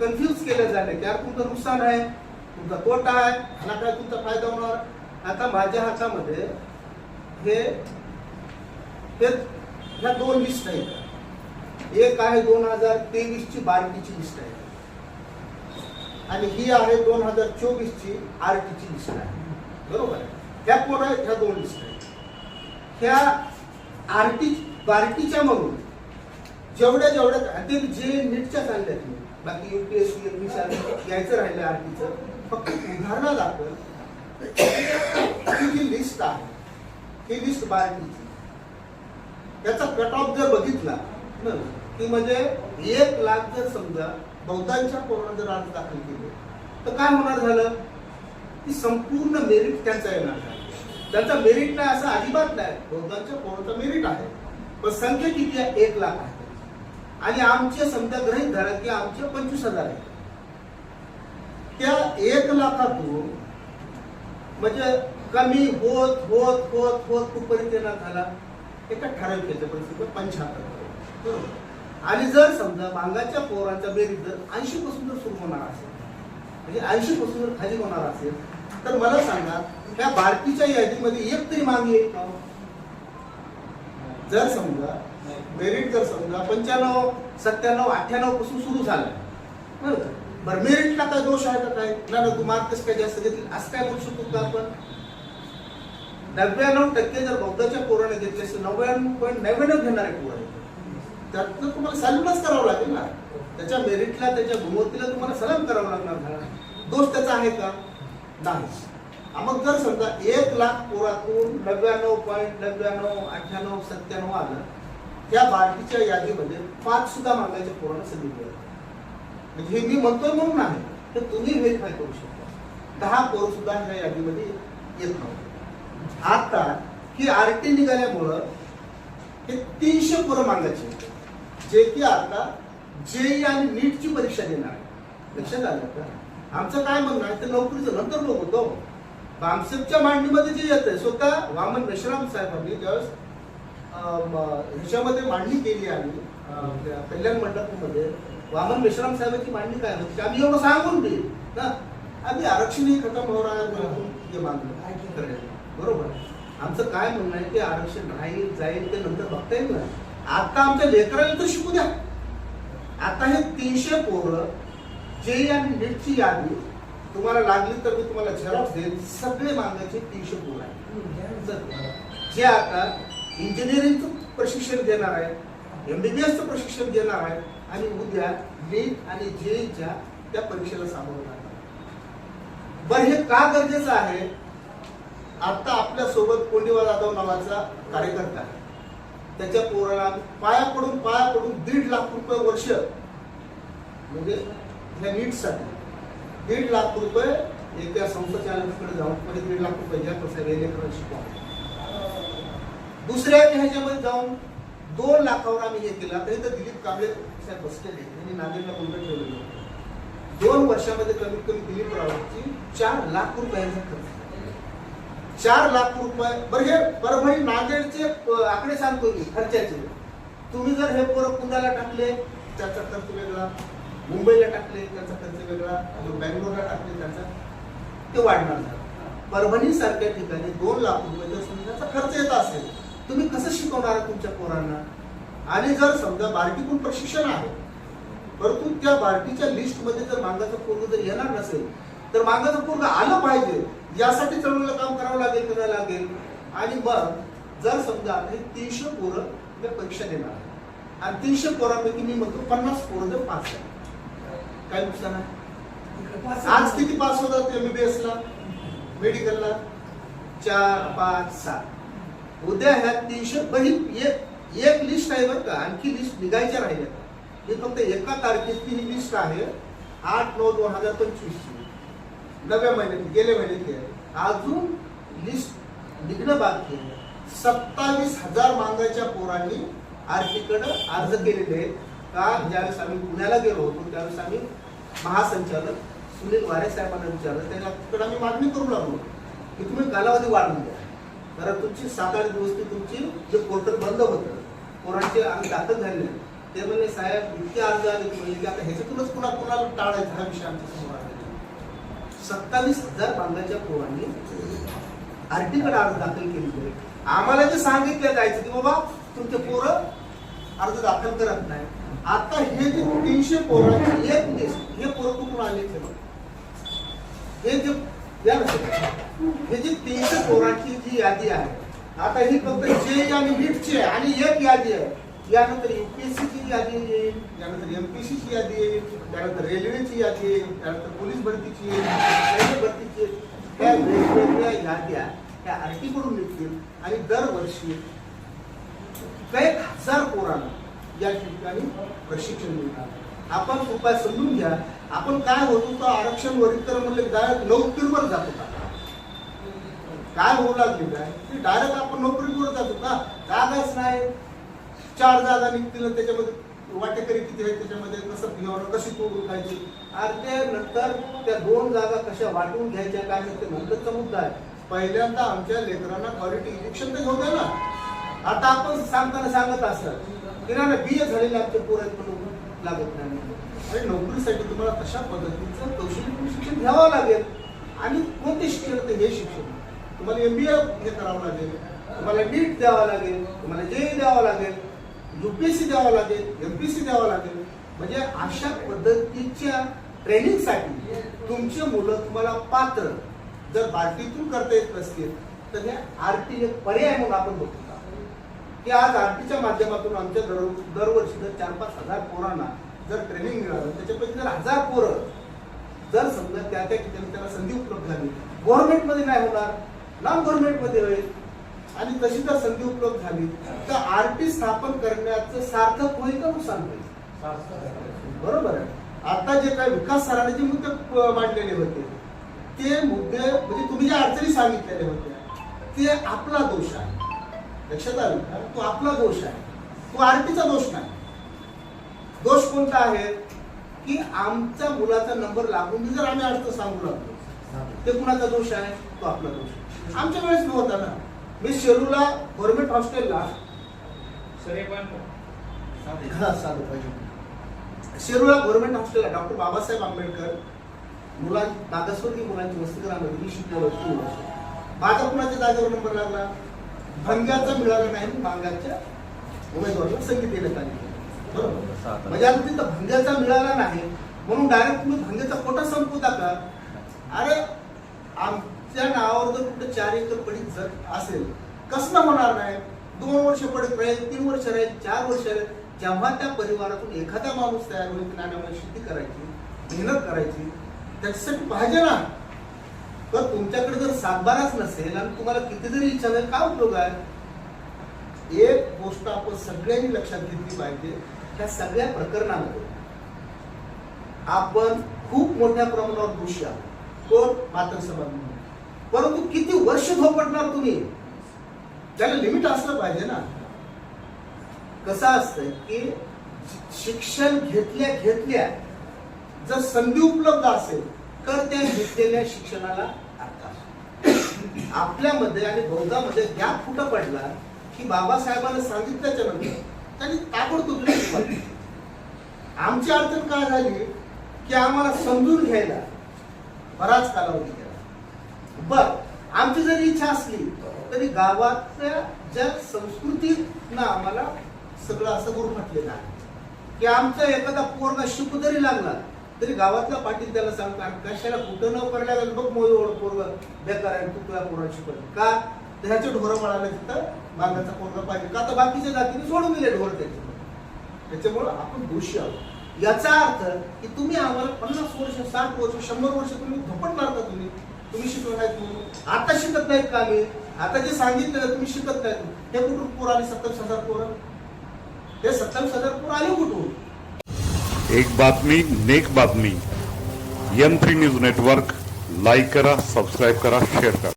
Confuse केलं झाले की यार तुमचं नुकसान आहे तुमचा तोटा आहे ह्याला काय तुमचा फायदा होणार? आता माझ्या हातामध्ये हे ह्या दोन लिस्ट आहेत. एक आहे दोन हजार तेवीस ची लिस्ट आहे. आणि ही आहे दोन हजार चोवीस ची आर ची लिस्ट आहे. बरोबर? आहे ह्या कोण आहेत? ह्या दोन लिस्ट आहेत. ह्या आरटी बारटीच्या म्हणून जेवढ्या जेवढ्या ते जे नीटच्या चालल्या तुम्ही बाकी युपीएससी एमपीसी घ्यायचं राहिलं आरटीचं फक्त उदाहरणादाखल ही जी लिस्ट आहे ही लिस्ट बारकीची. त्याचा कट ऑफ जर बघितला की म्हणजे एक लाख जर समजा बहुतांच्या पोरानं जर अर्ज दाखल केले तर काय होणार झालं? की संपूर्ण मेरिट त्यांचा येणार आहे त्यांचा मेरिट नाही असं अजिबात नाही. बहुतांच्या पोरांचा मेरिट आहे. पण संख्या किती आहे? एक लाख आहे. आणि आमचे समजा ग्रहित धरा की आमचे पंचवीस हजार आहे त्या एक लाखातून म्हणजे कमी होत होत होत होत कुठपर्यंत येणार झाला. एका ठराविक याच्यापर्यंत पंच्याहत्तर बरोबर? आणि जर समजा भांगाच्या पोरांचा बेरीज जर ऐंशी पासून जर सुरू होणार असेल म्हणजे ऐंशी पासून जर खाली होणार असेल तर मला सांगा त्या भारतीच्या यादीमध्ये एक तरी मागणी येईल का हो? जर समजा मेरिट जर समजा पंच्याण्णव सत्त्याण्णव अठ्ठ्याण्णवपासून सुरू झालं. बरं का? बरं मेरिटला काय दोष आहे का काय? ना ना तू मार्क कसं काय जास्त घेतील असं काय बोलू शकतो का आपण? नव्याण्णव टक्के जर बौद्धाच्या पोराने घेतले असते नव्याण्णव पॉईंट नव्याण्णव घेणारे पोरं आहेत. त्यातनं तुम्हाला सलमच करावं लागेल ना. त्याच्या मेरिटला त्याच्या गुणवत्तेला तुम्हाला सलाम करावं लागणार दोष त्याचा आहे का? नाही. मग जर समजा एक लाख पोरातून नव्याण्णव पॉईंट नव्याण्णव अठ्ठ्याण्णव सत्त्याण्णव आलं त्या बारकीच्या यादीमध्ये पाच सुद्धा मागायच्या पोरांना संधी मिळत म्हणजे हे मी म्हणतोय म्हणून नाही तर तुम्ही व्हेरीफाय करू शकता. दहा पोरं सुद्धा ह्या यादीमध्ये येत नव्हते. आता ही आरटी निघाल्यामुळं हे तीनशे पोरं मागायचे जे की आता जेई आणि नीटची परीक्षा देणार आहे. लक्षात आलं का? आमचं काय म्हणणं आहे ते नोकरीचं नंतर लोक होतो बामसेपच्या मांडणीमध्ये जे येत आहे स्वतः वामन मेश्राम साहेबांनी ज्यावेळेस ह्याच्यामध्ये मांडणी केली आम्ही कल्याण मंडपमध्ये. वामन मेश्राम साहेबांची मांडणी काय होती? की आम्ही एवढं सांगून देईल ना? आम्ही आरक्षण ही खतम आहे म्हणून हे मागलं. बरोबर? आमचं काय म्हणणं आहे की आरक्षण राहील जाईल ते नंतर बघता येईल ना. आता आमच्या लेकराला तर शिकू द्या. आता हे तीनशे पोरं जे आणि नीटची यादी तुम्हाला लागली तर मी तुम्हाला झेरॉक्स देईन. सगळे मागायचे तीनशे पोरं आहेत. जर- जे आता इंजिनिअरिंगचं प्रशिक्षण देणार आहे एम बी जी एसचं प्रशिक्षण देणार आहे आणि उद्या नीट आणि जेईच्या त्या परीक्षेला सामोरं जाणार बरं हे का गरजेचं आहे? आता आपल्यासोबत कोंडीवा जाधव नावाचा कार्यकर्ता आहे. त्याच्या पोराला पाया पडून पाया पडून दीड लाख रुपये वर्ष म्हणजे ह्या नीटसाठी दीड लाख रुपये एका संस्थाचालकाकडे जाऊन म्हणजे दीड लाख रुपये ज्या कसं रेल्वेकडे शिकवा. दुसऱ्या ह्याच्यामध्ये जाऊन दोन लाखावर आम्ही हे केलं. तरी तर दिलीप कांबळे साहेब बसलेले त्यांनी नांदेडला मुंबई ठेवलेलं होतं. दोन वर्षामध्ये कमीत कमी दिलीप रावची चार लाख रुपयांचा खर्च. चार लाख रुपये. बरं हे परभणी नांदेडचे आकडे सांगतो मी खर्चाचे. तुम्ही जर हे पोरं पुण्याला टाकले त्याचा खर्च वेगळा. मुंबईला टाकले त्याचा खर्च वेगळा. जो बँगलोरला टाकले त्याचा ते वाढणार झालं परभणी सारख्या ठिकाणी दोन लाख रुपये जर समजा खर्च येत असेल तुम्ही कसं शिकवणार तुमच्या पोरांना? आणि जर समजा बार्टीतून प्रशिक्षण आहे परंतु त्या बार्टीच्या लिस्टमध्ये जर मागाचं पूर्ण जर येणार नसेल तर मागाचं पूर्ण आलं पाहिजे. यासाठी चळवळीला काम करावं लागेल करावं लागेल. आणि मग जर समजा हे तीनशे पोरं मी परीक्षा देणार आहे. आणि तीनशे पोरांपैकी मी म्हणतो पन्नास पोरं जर पास काय नुकसान आहे? आज किती पास होतात एमबीबीएस ला? मेडिकलला चार पाच सात. उद्या ह्या तीनशे बरी एक एक लिस्ट आहे बरं का आणखी लिस्ट निघायच्या राहिल्या. हे फक्त एका तारखेची ही लिस्ट आहे. आठ नऊ दोन हजार पंचवीसची. नव्या महिन्यात गेल्या महिन्यातली आहे. अजून लिस्ट निघणं बाकी आहे. सत्तावीस हजार मांगाच्या पोरांनी आरटीकडे अर्ज केलेले आहेत. का? ज्यावेळेस आम्ही पुण्याला गेलो होतो त्यावेळेस आम्ही महासंचालक सुनील वारे साहेबांना विचारलं. त्याच्याकडे आम्ही मागणी करू लागलो. की तुम्ही कालावधी वाढवून द्या. कारण तुमची सात आठ दिवस ती तुमची जे पोर्टल बंद होतं पोरांचे आम्ही दाखल झाले ते म्हणले साहेब इतके अर्ज आले म्हणले की आता ह्याच्यातूनच कुणा कुणाला टाळायचा हा विषय आमच्यासमोर आला. सत्तावीस हजार बांधाच्या पोरांनी आरटीकडे अर्ज दाखल केलेले आम्हाला जे सांगितलं जायचं की बाबा तुमचे पोरं अर्ज दाखल करत नाही. आता हे जे तीनशे पोरांची एक लिस्ट हे पोरं कुठून आले हे जे या हे जी तीनशे पोरांची जी यादी आहे आता ही फक्त जे आणि नीटची आहे आणि एक यादी आहे यानंतर युपीएससीची यादी येईल त्यानंतर एमपीसीची यादी येईल त्यानंतर रेल्वेची यादी येईल त्यानंतर पोलीस भरतीची येईल रेल्वे भरतीची येईल. त्या वेगवेगळ्या याद्या त्या आरटी कडून निघतील आणि दरवर्षी काही हजार पोरांना या ठिकाणी प्रशिक्षण मिळणार. आपण उपाय समजून घ्या. आपण काय होतो तर आरक्षण वरील म्हणजे नऊ तीनवर जात. होता काय होऊ लागली काय? की डायरेक्ट आपण नोकरी करत जातो का? जागाच नाही. चार जागा निघतील त्याच्यामध्ये वाटेकरी किती आहेत त्याच्यामध्ये? कसं फिरवणं कशी तोडून खायची? आणि ते नंतर त्या दोन जागा कशा वाटून घ्यायच्या काय ते नंतरचा मुद्दा आहे. पहिल्यांदा आमच्या लेकरांना क्वालिटी इंजेक्शन तर घेऊ ना. आता आपण सांगताना सांगत असतात की ना बी ए झालेले आमचे पोर आहेत पण लागत नाही. आणि नोकरीसाठी तुम्हाला तशा पद्धतीचं कौशल्य शिक्षण घ्यावं लागेल. आणि कोणते शिक्षण ते हे शिक्षण. तुम्हाला एम बी ए हे करावं लागेल. तुम्हाला नीट द्यावं लागेल. तुम्हाला जे द्यावं लागेल. यू पी एस सी द्यावं लागेल. एम पी सी द्यावं लागेल. म्हणजे अशा पद्धतीच्या ट्रेनिंगसाठी तुमची मुलं तुम्हाला पात्र. जर बार्टीतून करता येत नसतील तर हे आरटी एक पर्याय म्हणून आपण बघतो. की आज आरटीच्या माध्यमातून आमच्या दर दरवर्षी जर चार पाच हजार पोरांना जर ट्रेनिंग मिळालं त्याच्यापैकी जर हजार पोरं जर समजा त्या त्या ठिकाणी त्याला संधी उपलब्ध झाली गव्हर्नमेंटमध्ये नाही होणार. नॉन गव्हर्नमेंटमध्ये होईल. आणि तशी जर संधी उपलब्ध झाली तर आरटी स्थापन करण्याचं सार्थक होईल का नुकसान होईल? बरोबर आहे. आता जे काही विकास सराने जे मुद्दे मांडलेले होते ते मुद्दे म्हणजे तुम्ही ज्या अडचणी सांगितलेले होत्या ते आपला दोष आहे. लक्षात आलं का? तो आपला दोष आहे. तो आरटीचा दोष नाही. दोष कोणता आहे? की आमच्या मुलाचा नंबर लागून जर आम्ही अर्थ सांगू लागलो ते कुणाचा दोष आहे? तो आपला दोष आहे. आमच्या वेळेस नव्हता ना. मी शेलूला गव्हर्नमेंट हॉस्टेलला साधं. पाहिजे. शेरूला गव्हर्नमेंट हॉस्टेलला डॉक्टर बाबासाहेब आंबेडकर मुलां मागासवर्गीय मुलांची वसतिगृहामध्ये मी शिकवलं तीन वर्ष माझा कुणाच्या जागेवर नंबर लागला? भंग्याचा मिळाला नाही भांग्याच्या उमेदवाराला संगीत देण्यात आली. बरोबर? म्हणजे आता तिथं भंग्याचा मिळाला नाही. म्हणून डायरेक्ट तुम्ही भंग्याचा कोटा संपवता का अरे त्या नावावर जर कुठं चार एकर पडीत जर असेल कसं होणार नाही? दोन वर्ष पडत राहील तीन वर्ष राहील चार वर्ष राहील जेव्हा त्या परिवारातून एखादा माणूस तयार होईल की नाही शेती करायची मेहनत करायची त्याच्यासाठी पाहिजे ना. तर तुमच्याकडे जर सातबाराच नसेल आणि तुम्हाला किती जरी इच्छा नाही काय उपयोग आहे? एक गोष्ट आपण सगळ्यांनी लक्षात घेतली पाहिजे त्या सगळ्या प्रकरणामध्ये आपण खूप मोठ्या प्रमाणावर दोषी आहोत. कोण? मात्र समाज. परंतु किती वर्ष झोपटणार तुम्ही? त्याला लिमिट असलं पाहिजे ना. कसं असतंय की शिक्षण घेतल्या घेतल्या जर संधी उपलब्ध असेल तर त्या घेतलेल्या शिक्षणाला अर्थ असतो. आपल्यामध्ये आणि बौद्धामध्ये गॅप कुठं पडला की बाबासाहेबांना सांगितल्याच्या नंतर म्हणजे त्यांनी ताबडतोब आमची अडचण काय झाली? की आम्हाला समजून घ्यायला बराच कालावधी गेला. बर आमची जरी इच्छा असली तरी गावातल्या ज्या संस्कृतीनं आम्हाला सगळं असं गुरफटलेलं आहे. की आमचा एखादा पोरगा शिकू जरी लागला तरी गावातल्या पाटील त्याला सांगतो कशाला कुठं न पडल्या बघ मोदी पोरग बेकार आहे तू तुला पोराला शिकवलं. का? तर ह्याचे ढोरं म्हणाला तिथं मागाचा पोरगा पाहिजे. का? तर बाकीच्या जातीने सोडून दिले ढोर त्याचे. त्याच्यामुळं आपण दोषी आहोत. याचा अर्थ की तुम्ही आम्हाला पन्नास वर्ष साठ वर्ष शंभर वर्ष तुम्ही धोपटणार का तुम्ही. तुम्ही शिकवत नाहीत म्हणून आता शिकत नाहीत का आम्ही? आता जे सांगितलं तुम्ही शिकत नाहीत हे कुठून पोर आले? सत्तावीस हजार पोरं? हे सत्तावीस हजार पोरं आले कुठून? एक बातमी नेक बातमी. M three news network. Like करा सबस्क्राईब करा शेअर करा.